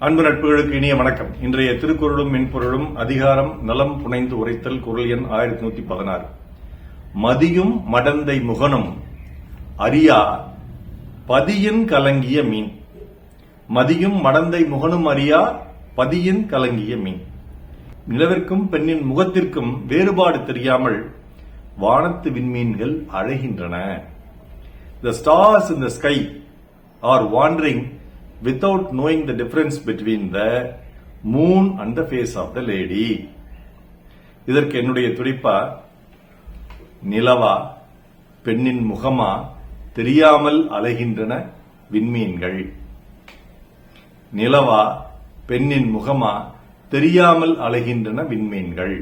அன்பு நட்புகளுக்கு இனிய வணக்கம். இன்றைய திருக்குறளும் மென்பொருளும் அதிகாரம் நலம் புனைந்து உரைத்தல் குரல் எண் ஆயிரத்தி நூத்தி பதினாறு. மதியும் மடந்தை முகனும் அறியா பதியின் கலங்கிய மீன். மதியும் மடந்தை முகனும் அறியா பதியின் கலங்கிய மீன். நிலவிற்கும் பெண்ணின் முகத்திற்கும் வேறுபாடு தெரியாமல் வானத்து விண்மீன்கள் அழைகின்றன. The stars in the sky are wandering without knowing the difference between the moon and the face of the lady. இதற்கு என்னுடைய துடிப்பா நிலவா பெண்ணின் முகமா தெரியாமல் அலைகின்றன விண்மீன்கள். நிலவா பெண்ணின் முகமா தெரியாமல் அலைகின்றன விண்மீன்கள்.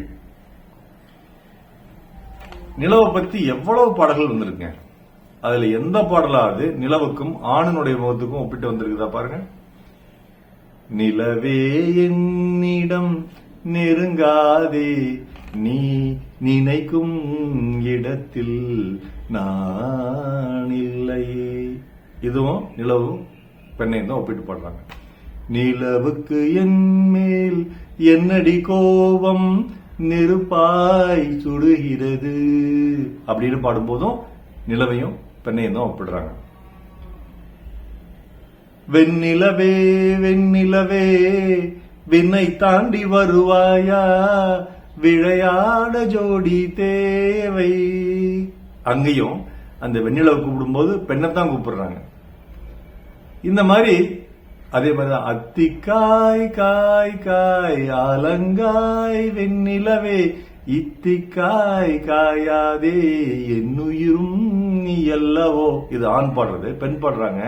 நிலவை பத்தி எவ்வளவு பாடல்கள் வந்திருக்கேன்? அதுல எந்த பாடலாவது நிலவுக்கும் ஆணினுடைய முகத்துக்கும் ஒப்பிட்டு வந்திருக்குதா பாருங்க. நிலவே என்னிடம் நெருங்காதே நீ நினைக்கும் இடத்தில் நான் இல்லை இதுவும் நிலவும் பெண்ணையும் தான் ஒப்பிட்டு பாடுறாங்க. நிலவுக்கு என் மேல் என்னடி கோபம் நெருப்பாய் சுடுகிறது. அப்படின்னு பாடும்போதும் நிலவையும் பெண்ணையும் தான் ஒப்பிடுறாங்க. வெண்ணிலவே வெண்ணிலவே விண்ணை தாண்டி வருவாயா? விளையாட ஜோடி தேவை. அங்கேயும் அந்த வெண்ணிலவை கூப்பிடும்போது பெண்ணை தான் கூப்பிடுறாங்க. இந்த மாதிரி அதே மாதிரிதான் அத்திக்காய் காய் காய் அலங்காய் வெண்ணிலவே இத்திக்காய் காயாதே என்னுயிரும் நீ அல்லவோ. இது ஆண் பாடுறது பெண் பாடுறாங்க.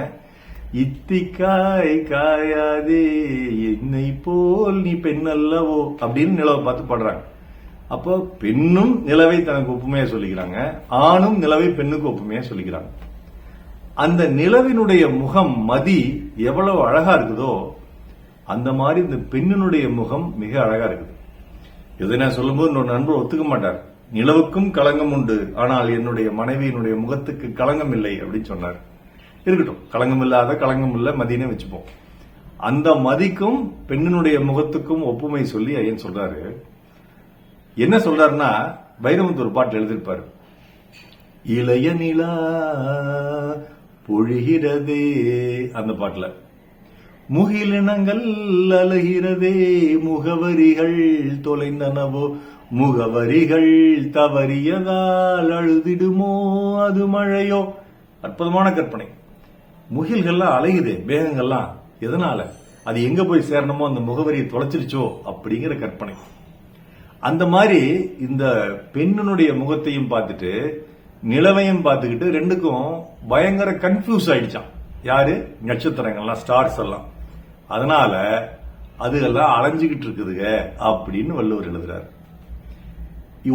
இத்திக்காய் காயாதே என்னை போல் நீ பெண் அல்லவோ அப்படின்னு நிலவை பார்த்து பாடுறாங்க. அப்போ பெண்ணும் நிலவை தனக்கு ஒப்புமையா சொல்லிக்கிறாங்க. ஆணும் நிலவை பெண்ணுக்கு ஒப்புமையா சொல்லிக்கிறாங்க. அந்த நிலவினுடைய முகம் மதி எவ்வளவு அழகா இருக்குதோ அந்த மாதிரி இந்த பெண்ணினுடைய முகம் மிக அழகா இருக்குது. இதை நான் சொல்லும்போது என்னோட நண்பர் ஒத்துக்க மாட்டார். நிலவுக்கும் களங்கம் உண்டு. ஆனால் என்னுடைய மனைவியினுடைய முகத்துக்கு களங்கம் இல்லை அப்படின்னு சொன்னார். இருக்கட்டும் களங்கம் இல்லாத களங்கம் இல்ல மதியனே வச்சுப்போம். அந்த மதிக்கும் பெண்ணினுடைய முகத்துக்கும் ஒப்புமை சொல்லி ஐயன் சொல்றாரு. என்ன சொல்றாருன்னா வைரமுத்து ஒரு பாட்டு எழுதியிருப்பாரு. இளைய நிலா பொழிகிறதே அந்த பாட்டுல. முகிலினங்கள் அலகிறதே முகவரிகள் தொலைந்தனவோ? முகவரிகள் தவறியதால் அழுதிடுமோ அது மழையோ? அற்புதமான கற்பனை. முகில்கள்லாம் அலையுது மேகங்கள்லாம். எதனால? அது எங்க போய் சேரணுமோ அந்த முகவரியை தொலைச்சிருச்சோ? அப்படிங்கிற கற்பனை. அந்த மாதிரி இந்த பெண்ணினுடைய முகத்தையும் பார்த்துட்டு நிலவையும் பார்த்துக்கிட்டு ரெண்டுக்கும் பயங்கர கன்ஃபியூஸ் ஆயிடுச்சான் யாரு? நட்சத்திரங்கள்லாம் ஸ்டார்ஸ் எல்லாம். அதனால அதுகெல்லாம் அலைஞ்சுக்கிட்டு இருக்குதுங்க அப்படின்னு வள்ளுவர் எழுதுறாரு.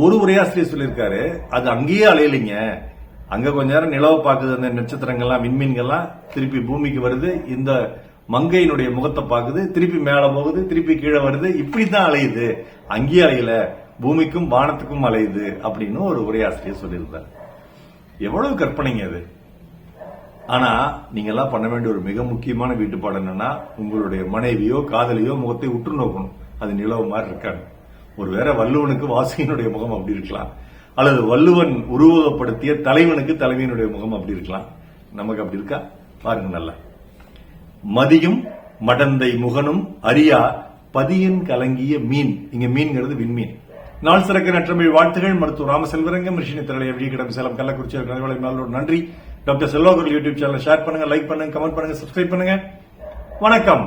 ஒரு உரையாசிரியர் சொல்லியிருக்காரு அது அங்கேயே அலையலைங்க. அங்க கொஞ்ச நேரம் நிலவை பார்க்குது அந்த நட்சத்திரங்கள்லாம் விண்மீன்கள்லாம் திருப்பி பூமிக்கு வருது இந்த மங்கையினுடைய முகத்தை பார்க்குது திருப்பி மேல போகுது திருப்பி கீழே வருது இப்படி தான் அலையுது. அங்கேயே அலையல பூமிக்கும் வானத்துக்கும் அலையுது அப்படின்னு ஒரு உரையாசிரியர் சொல்லியிருந்தார். எவ்வளவு கற்பனைங்க அது. ஆனா நீங்க எல்லாம் பண்ண வேண்டிய ஒரு மிக முக்கியமான வீட்டுப்பாடு என்னன்னா உங்களுடைய மனைவியோ காதலியோ முகத்தை உற்று நோக்கணும். அது நிலவு மாதிரி இருக்காது. ஒருவேளை வள்ளுவனுக்கு வாசகனுடைய முகம் அப்படி இருக்கலாம். அல்லது வள்ளுவன் உருவகப்படுத்திய தலைவனுக்கு தலைவியினுடைய முகம் அப்படி இருக்கலாம். நமக்கு அப்படி இருக்கா? பாருங்க நல்லா. மதியும் மடந்தை முகனும் அரியா பதியன் கலங்கிய மீன். இங்க மீன்ங்கிறது விண்மீன். நாள் சிறக்க நற்றமிழ் வாழ்த்துகள். மருத்துவ ராமசெல்வரங்கம் ரிஷினி திரளை விழிகிடம் சேலம் கள்ளக்குறிச்சி நல்வளை நன்றி. Doctor Selvakar YouTube channel share பண்ணுங்க லைக் பண்ணுங்க கமெண்ட் பண்ணுங்க சப்ஸ்கிரைப் பண்ணுங்க. வணக்கம்.